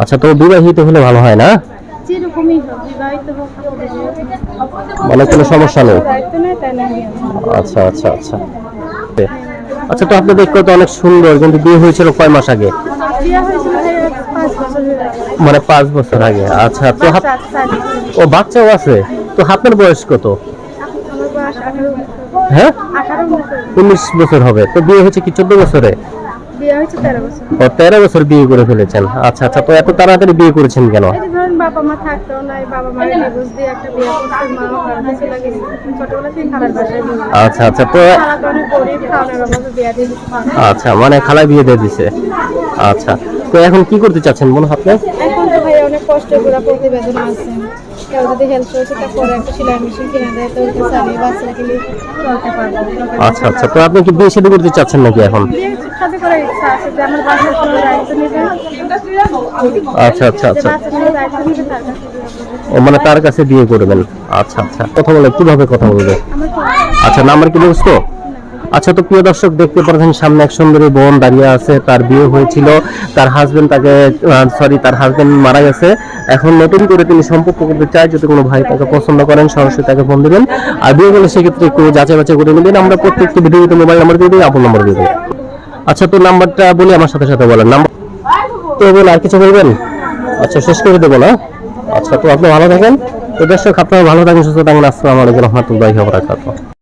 আচ্ছা তো বিবাহিত হলে ভালো হয় না? মানে কোনো সমস্যা নেই। আচ্ছা আচ্ছা আচ্ছা। আচ্ছা তো আপনি দেখতে তো অনেক সুন্দর কিন্তু বিয়ে হয়েছিল কয় মাস আগে? মানে পাঁচ বছর আগে। আচ্ছা তো ও বাচ্চাও আছে? তো আপনার বয়স কত? হ্যাঁ? উনিশ বছর হবে। তো বিয়ে হয়েছে কি চোদ্দ বছরে? বিয়ে হয়েছে তেরো বছর। ও তেরো বছর বিয়ে করে ফেলেছেন। আচ্ছা আচ্ছা তো এত তাড়াতাড়ি বিয়ে করেছেন কেন? এই ধরেন বাবা মা থাকতেও নাই বাবা ডিভোর্স দিয়ে একটা বিয়ে করছে মা গেছে। ছোটবেলা থেকে খালার বাসায় আচ্ছা আচ্ছা তো খালা আচ্ছা মানে খালায় বিয়ে দিয়ে দিছে। আচ্ছা তো এখন কি করতে চাচ্ছেন মনে আপনি এখন তো ভাই অনেক কষ্ট করে প্রতিবেদন আছে। কেউ যদি হেল্প করছে তারপরে একটা সেলাই মেশিন কিনে দেয় তো ওটা চালিয়ে বাচ্চাকে নিয়ে চলতে পারব। আচ্ছা আচ্ছা। তো আপনি কি বিয়ে শাদী করতে চাচ্ছেন নাকি এখন? বিয়ে সাথে ইচ্ছা আছে যে আমার বাসার কোনো দায়িত্ব নেবে। আচ্ছা আচ্ছা আচ্ছা। ও মানে তার কাছে বিয়ে করবেন। আচ্ছা আচ্ছা। কথা বলে কীভাবে কথা বলবে? আচ্ছা নাম্বার কি বুঝতো আচ্ছা তো প্রিয় দর্শক, দেখতে পাচ্ছেন সামনে এক সুন্দরী বোন দাঁড়িয়ে আছে। তার বিয়ে হয়েছিল। তার হাজবেন্ড তাকে সরি তার হাজবেন্ড মারা গেছে। এখন নতুন করে তিনি সম্পর্ক করতে চায়, যদি কোনো ভাই তাকে পছন্দ করেন, সরাসরি তাকে ফোন দিবেন। আর বিয়ে করলে সেক্ষেত্রে একটু যাচাই বাছাই করে নেবেন। আমরা প্রত্যেকটি ভিডিওতে মোবাইল নাম্বার দিয়ে দিই, আপন নাম্বার দিয়ে দিই। আচ্ছা তো নাম্বারটা বলি, আমার সাথে সাথে বলেন। নাম্বার তো বল, আর কিছু বলবেন? আচ্ছা শেষ করে দেবো না? আচ্ছা তো আপনি ভালো থাকেন। তো দর্শক, আপনারা ভালো থাকেন, সুস্থ থাকেন। আসসালামু আলাইকুম রহমতুল্লাহি ওয়া বারাকাতুহু।